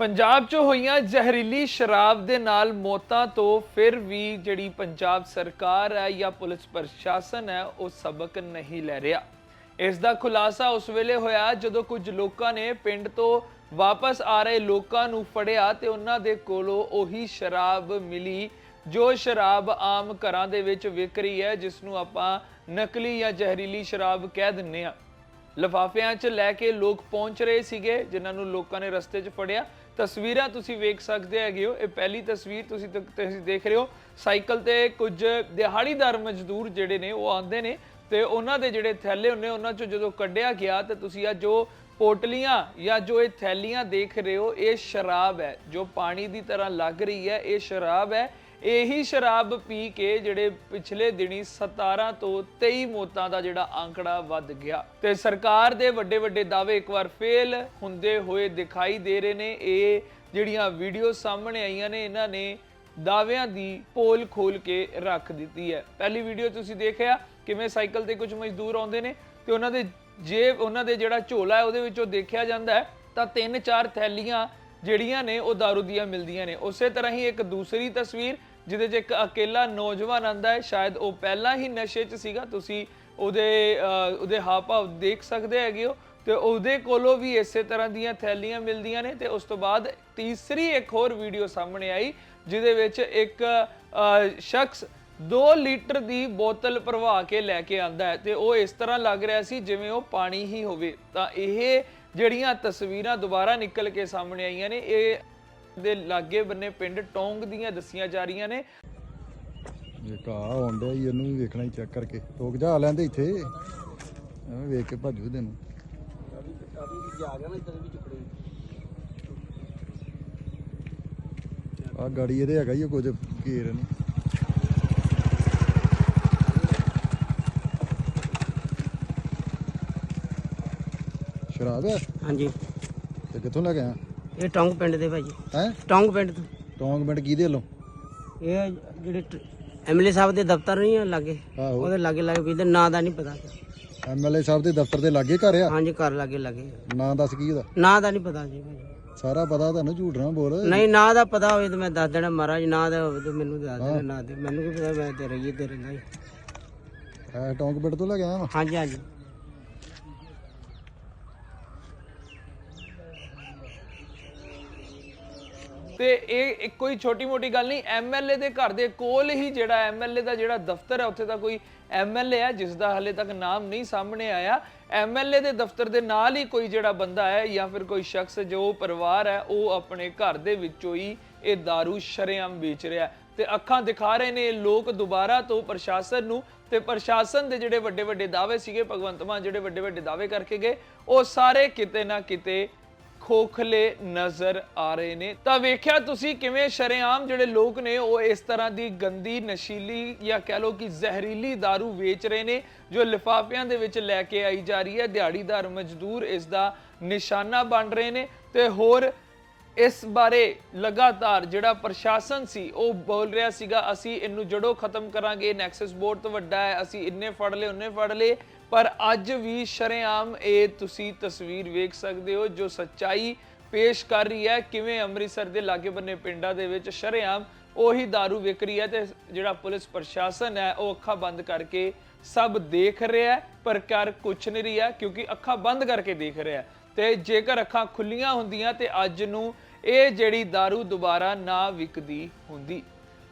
ਪੰਜਾਬ 'ਚ ਹੋਈਆਂ ਜ਼ਹਿਰੀਲੀ ਸ਼ਰਾਬ ਦੇ ਨਾਲ ਮੌਤਾਂ ਤੋਂ ਫਿਰ ਵੀ ਜਿਹੜੀ ਪੰਜਾਬ ਸਰਕਾਰ ਹੈ ਜਾਂ ਪੁਲਿਸ ਪ੍ਰਸ਼ਾਸਨ ਹੈ, ਉਹ ਸਬਕ ਨਹੀਂ ਲੈ ਰਿਹਾ। ਇਸ ਦਾ ਖੁਲਾਸਾ ਉਸ ਵੇਲੇ ਹੋਇਆ ਜਦੋਂ ਕੁਝ ਲੋਕਾਂ ਨੇ ਪਿੰਡ ਤੋਂ ਵਾਪਸ ਆ ਰਹੇ ਲੋਕਾਂ ਨੂੰ ਫੜਿਆ ਤੇ ਉਹਨਾਂ ਦੇ ਕੋਲੋਂ ਉਹੀ ਸ਼ਰਾਬ ਮਿਲੀ, ਜੋ ਸ਼ਰਾਬ ਆਮ ਘਰਾਂ ਦੇ ਵਿੱਚ ਵਿਕ ਰਹੀ ਹੈ, ਜਿਸ ਨੂੰ ਆਪਾਂ ਨਕਲੀ ਜਾਂ ਜ਼ਹਿਰੀਲੀ ਸ਼ਰਾਬ ਕਹਿ ਦਿੰਨੇ ਆ ਲਫਾਫਿਆਂ 'ਚ ਲੈ ਕੇ ਲੋਕ ਪਹੁੰਚ ਰਹੇ ਸੀਗੇ, ਜਿਨ੍ਹਾਂ ਨੂੰ ਲੋਕਾਂ ਨੇ ਰਸਤੇ 'ਚ ਫੜਿਆ। ਤਸਵੀਰਾਂ ਤੁਸੀਂ ਵੇਖ ਸਕਦੇ ਹੈਗੇ ਹੋ। ਇਹ ਪਹਿਲੀ ਤਸਵੀਰ ਤੁਸੀਂ ਤ- ਤੁਸੀਂ ਦੇਖ ਰਹੇ ਹੋ। ਸਾਈਕਲ ਤੇ ਕੁਝ ਦਿਹਾੜੀਦਾਰ ਮਜ਼ਦੂਰ ਜਿਹੜੇ ਨੇ, ਉਹ ਆਉਂਦੇ ਨੇ ਤੇ ਉਹਨਾਂ ਦੇ ਜਿਹੜੇ ਥੈਲੇ ਹੁੰਨੇ ਉਹਨਾਂ 'ਚੋਂ ਜਦੋਂ ਕੱਢਿਆ ਗਿਆ ਤੇ ਤੁਸੀਂ ਆ ਜੋ ਪੋਟਲੀਆਂ ਜਾਂ ਜੋ ਇਹ ਥੈਲੀਆਂ ਦੇਖ ਰਹੇ ਹੋ, ਇਹ ਸ਼ਰਾਬ ਹੈ। ਜੋ ਪਾਣੀ ਦੀ ਤਰ੍ਹਾਂ ਲੱਗ ਰਹੀ ਹੈ, ਇਹ ਸ਼ਰਾਬ ਹੈ। ਇਹੀ ਸ਼ਰਾਬ ਪੀ ਕੇ ਜਿਹੜੇ ਪਿਛਲੇ ਦਿਨੀ 17 ਤੋਂ 23 ਮੌਤਾਂ ਦਾ ਜਿਹੜਾ ਅੰਕੜਾ ਵੱਧ ਗਿਆ। ਤੇ ਸਰਕਾਰ ਦੇ ਵੱਡੇ ਵੱਡੇ ਦਾਅਵੇ ਇੱਕ ਵਾਰ ਫੇਲ ਹੁੰਦੇ ਹੋਏ ਦਿਖਾਈ ਦੇ ਰਹੇ ਨੇ। ਇਹ ਜਿਹੜੀਆਂ ਵੀਡੀਓ ਸਾਹਮਣੇ ਆਈਆਂ ਨੇ, ਇਹਨਾਂ ਨੇ ਦਾਅਵਿਆਂ ਦੀ ਪੋਲ ਖੋਲ ਕੇ ਰੱਖ ਦਿੱਤੀ ਹੈ। ਪਹਿਲੀ ਵੀਡੀਓ ਤੁਸੀਂ ਦੇਖਿਆ ਕਿਵੇਂ ਸਾਈਕਲ ਤੇ ਕੁਝ ਮਜ਼ਦੂਰ ਆਉਂਦੇ ਨੇ ਤੇ ਉਹਨਾਂ ਦੇ ਜੇ ਉਹਨਾਂ ਦੇ ਜਿਹੜਾ ਝੋਲਾ ਹੈ, ਉਹਦੇ ਵਿੱਚੋਂ ਦੇਖਿਆ ਜਾਂਦਾ ਹੈ, ਤਾਂ ਤਿੰਨ ਚਾਰ ਥੈਲੀਆਂ ਜਿਹੜੀਆਂ ਨੇ, ਉਹ ਦਾਰੂ ਦੀਆਂ ਮਿਲਦੀਆਂ ਨੇ। ਉਸੇ ਤਰ੍ਹਾਂ ਹੀ ਇੱਕ ਦੂਸਰੀ ਤਸਵੀਰ ਜਿਹਦੇ 'ਚ ਇੱਕ ਅਕੇਲਾ ਨੌਜਵਾਨ ਆਂਦਾ ਹੈ। ਸ਼ਾਇਦ ਉਹ ਪਹਿਲਾਂ ਹੀ ਨਸ਼ੇ 'ਚ ਸੀਗਾ। ਤੁਸੀਂ ਉਹਦੇ ਅਹ, ਉਹਦੇ ਹਾਵ ਭਾਵ ਦੇਖ ਸਕਦੇ ਹੈਗੇ ਹੋ ਤੇ ਉਹਦੇ ਕੋਲੋਂ ਵੀ ਇਸੇ ਤਰ੍ਹਾਂ ਦੀਆਂ ਥੈਲੀਆਂ ਮਿਲਦੀਆਂ ਨੇ ਤੇ ਉਸ ਤੋਂ ਬਾਅਦ ਤੀਸਰੀ ਇੱਕ ਹੋਰ ਵੀਡੀਓ ਸਾਹਮਣੇ ਆਈ ਜਿਹਦੇ ਵਿੱਚ ਇੱਕ ਅਹ, ਸ਼ਖਸ 2 ਲੀਟਰ ਦੀ ਬੋਤਲ ਭਰਵਾ ਕੇ ਲੈ ਕੇ ਆਂਦਾ ਹੈ ਤੇ ਉਹ ਇਸ ਤਰ੍ਹਾਂ ਲੱਗ ਰਿਹਾ ਸੀ ਜਿਵੇਂ ਉਹ ਪਾਣੀ ਹੀ ਹੋਵੇ। ਤਾਂ ਇਹ ਜਿਹੜੀਆਂ ਤਸਵੀਰਾਂ ਦੁਬਾਰਾ ਨਿਕਲ ਕੇ ਸਾਹਮਣੇ ਆਈਆਂ ਨੇ ਇਹ ਦੇ ਲਾਗੇ ਬੰਨੇ ਪਿੰਡ ਟੋਂਗ ਦੀਆਂ ਦੱਸੀਆਂ ਜਾ ਰਹੀਆਂ ਨੇ। ਇਹ ਘਾਹ ਆਉਂਦਾ ਹੀ ਇਹਨੂੰ ਵੀ ਵੇਖਣਾ ਹੀ ਚੈੱਕ ਕਰਕੇ। ਟੋਕ ਜਾ ਲੈਂਦੇ ਇੱਥੇ। ਐਵੇਂ ਵੇਖ ਕੇ ਭੱਜੂ ਤੈਨੂੰ ਆ ਗਾੜੀ ਇਹਦੇ ਹੈਗਾ ਹੀ ਆ ਕੁਝ ਘੇਰ ਨਹੀਂ ਸ਼ਰਾਬ ਹੈ? ਹਾਂਜੀ। ਤੇ ਕਿੱਥੋਂ ਲੈ ਕੇ ਆਇਆ? ਇਹ ਟੌਂਗ ਪਿੰਡ ਦੇ ਭਾਜੀ ਹੈ? ਟੌਂਗ ਪਿੰਡ ਤੋਂ। ਟੌਂਗ ਮਿੰਟ ਕਿਹਦੇ ਵੱਲੋਂ? ਇਹ ਜਿਹੜੇ ਐਮਐਲਏ ਸਾਹਿਬ ਦੇ ਦਫ਼ਤਰ ਨਹੀਂ ਆ ਲਾਗੇ? ਆਹੋ। ਉਹਦੇ ਲਾਗੇ ਲਾਗੇ ਵੀ ਨਾਂ ਦਾ ਨਹੀਂ ਪਤਾ ਐਮਐਲਏ ਸਾਹਿਬ ਦੇ ਦਫ਼ਤਰ ਦੇ ਲਾਗੇ ਘਰ ਆ? ਹਾਂਜੀ ਘਰ ਲਾਗੇ ਲਾਗੇ। ਨਾਂ ਦੱਸ ਕੀ ਉਹਦਾ? ਨਾਂ ਦਾ ਨਹੀਂ ਪਤਾ ਜੀ ਭਾਜੀ ਸਾਰਾ ਪਤਾ ਤੁਹਾਨੂੰ ਝੂਠ ਨਾ ਬੋਲ। ਨਹੀਂ ਨਾਂ ਦਾ ਪਤਾ ਹੋਵੇ ਤਾਂ ਮੈਂ ਦੱਸ ਦੇਣਾ ਮਹਾਰਾਜ ਨਾਂ ਦਾ ਹੋਵੇ ਤਾਂ ਮੈਨੂੰ ਦੱਸ ਦੇਣਾ ਨਾਂ ਦੇ ਮੈਨੂੰ ਕੀ ਪਤਾ ਮੈਂ ਤੇ ਰਹੀਏ ਤੇ ਰਹਿੰਦਾ ਐ ਟੌਂਕ ਪਿੰਡ ਤੋਂ ਲੈ ਕੇ ਆਇਆ ਵਾਂ? ਹਾਂਜੀ ਹਾਂਜੀ। ਤੇ ਇਹ ਇੱਕ ਕੋਈ ਛੋਟੀ ਮੋਟੀ ਗੱਲ ਨਹੀਂ ਐਮਐਲਏ ਦੇ ਘਰ ਦੇ ਕੋਲ ਹੀ ਜਿਹੜਾ ਐਮਐਲਏ ਦਾ ਜਿਹੜਾ ਦਫ਼ਤਰ ਹੈ, ਉੱਥੇ ਦਾ ਕੋਈ ਐਮਐਲਏ ਹੈ, ਜਿਸ ਦਾ ਹਲੇ ਤੱਕ ਨਾਮ ਨਹੀਂ ਸਾਹਮਣੇ ਆਇਆ। ਐਮਐਲਏ ਦੇ ਦਫ਼ਤਰ ਦੇ ਨਾਲ ਹੀ ਕੋਈ ਜਿਹੜਾ ਬੰਦਾ ਹੈ ਜਾਂ ਫਿਰ ਕੋਈ ਸ਼ਖਸ ਜੋ ਪਰਿਵਾਰ ਹੈ, ਉਹ ਆਪਣੇ ਘਰ ਦੇ ਵਿੱਚੋਂ ਹੀ ਇਹ दारू ਸ਼ਰੇਆਮ ਵੇਚ ਰਿਹਾ ਤੇ ਅੱਖਾਂ ਦਿਖਾ ਰਹੇ ਨੇ ਲੋਕ ਦੁਬਾਰਾ ਤੋਂ ਪ੍ਰਸ਼ਾਸਨ ਨੂੰ ਤੇ ਪ੍ਰਸ਼ਾਸਨ ਦੇ ਜਿਹੜੇ ਵੱਡੇ ਵੱਡੇ ਦਾਅਵੇ ਸੀਗੇ, ਭਗਵੰਤ ਮਾਨ ਜਿਹੜੇ ਵੱਡੇ ਵੱਡੇ ਦਾਅਵੇ ਕਰਕੇ ਗਏ, ਉਹ ਸਾਰੇ ਕਿਤੇ ਨਾ ਕਿਤੇ ਖੋਖਲੇ ਨਜ਼ਰ ਆ ਰਹੇ ਨੇ। ਤਾਂ ਵੇਖਿਆ ਤੁਸੀਂ ਕਿਵੇਂ ਸ਼ਰੇਆਮ ਜਿਹੜੇ ਲੋਕ ਨੇ, ਉਹ ਇਸ ਤਰ੍ਹਾਂ ਦੀ ਗੰਦੀ, ਨਸ਼ੀਲੀ ਜਾਂ ਕਹਿ ਲਓ ਕਿ ਜ਼ਹਿਰੀਲੀ दारू ਵੇਚ ਰਹੇ ਨੇ, ਜੋ ਲਿਫਾਫਿਆਂ ਦੇ ਵਿੱਚ ਲੈ ਕੇ ਆਈ ਜਾ ਰਹੀ ਹੈ। ਦਿਹਾੜੀਦਾਰ ਮਜ਼ਦੂਰ ਇਸ ਦਾ ਨਿਸ਼ਾਨਾ ਬਣ ਰਹੇ ਨੇ ਤੇ ਹੋਰ ਇਸ ਬਾਰੇ ਲਗਾਤਾਰ ਜਿਹੜਾ ਪ੍ਰਸ਼ਾਸਨ ਸੀ, ਉਹ ਬੋਲ ਰਿਹਾ ਸੀਗਾ, ਅਸੀਂ ਇਹਨੂੰ ਜੜੋਂ ਖਤਮ ਕਰਾਂਗੇ ਨੈਕਸਸ ਬੋਰਡ ਤੋਂ ਵੱਡਾ ਹੈ, ਅਸੀਂ ਇੰਨੇ ਫੜ ਲਏ, ਉਹਨੇ ਫੜ ਲਏ। ਪਰ ਅੱਜ ਵੀ ਸ਼ਰੇਆਮ ਇਹ ਤੁਸੀਂ ਤਸਵੀਰ ਵੇਖ ਸਕਦੇ ਹੋ ਜੋ ਸੱਚਾਈ ਪੇਸ਼ ਕਰ ਰਹੀ ਹੈ ਕਿਵੇਂ ਅੰਮ੍ਰਿਤਸਰ ਦੇ ਲਾਗੇ ਬੰਨੇ ਪਿੰਡਾਂ ਦੇ ਵਿੱਚ ਸ਼ਰੇਆਮ ਉਹੀ दारू ਵਿਕ ਰਹੀ ਹੈ ਤੇ ਜਿਹੜਾ ਪੁਲਿਸ ਪ੍ਰਸ਼ਾਸਨ ਹੈ ਉਹ ਅੱਖਾਂ ਬੰਦ ਕਰਕੇ ਸਭ ਦੇਖ ਰਿਹਾ ਹੈ ਪਰ ਕਰ ਕੁਛ ਨਹੀਂ ਰਿਹਾ ਕਿਉਂਕਿ ਅੱਖਾਂ ਬੰਦ ਕਰਕੇ ਦੇਖ ਰਿਹਾ ਹੈ ਤੇ ਜੇਕਰ ਅੱਖਾਂ ਖੁੱਲੀਆਂ ਹੁੰਦੀਆਂ ਤੇ ਅੱਜ ਨੂੰ ਇਹ ਜਿਹੜੀ दारू ਦੁਬਾਰਾ ਨਾ ਵਿਕਦੀ ਹੁੰਦੀ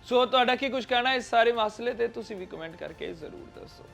ਸੋ ਤੁਹਾਡਾ ਕੀ ਕੁਝ ਕਹਿਣਾ ਇਸ ਸਾਰੇ ਮਸਲੇ ਤੇ ਤੁਸੀਂ ਵੀ ਕਮੈਂਟ ਕਰਕੇ ਜ਼ਰੂਰ ਦੱਸੋ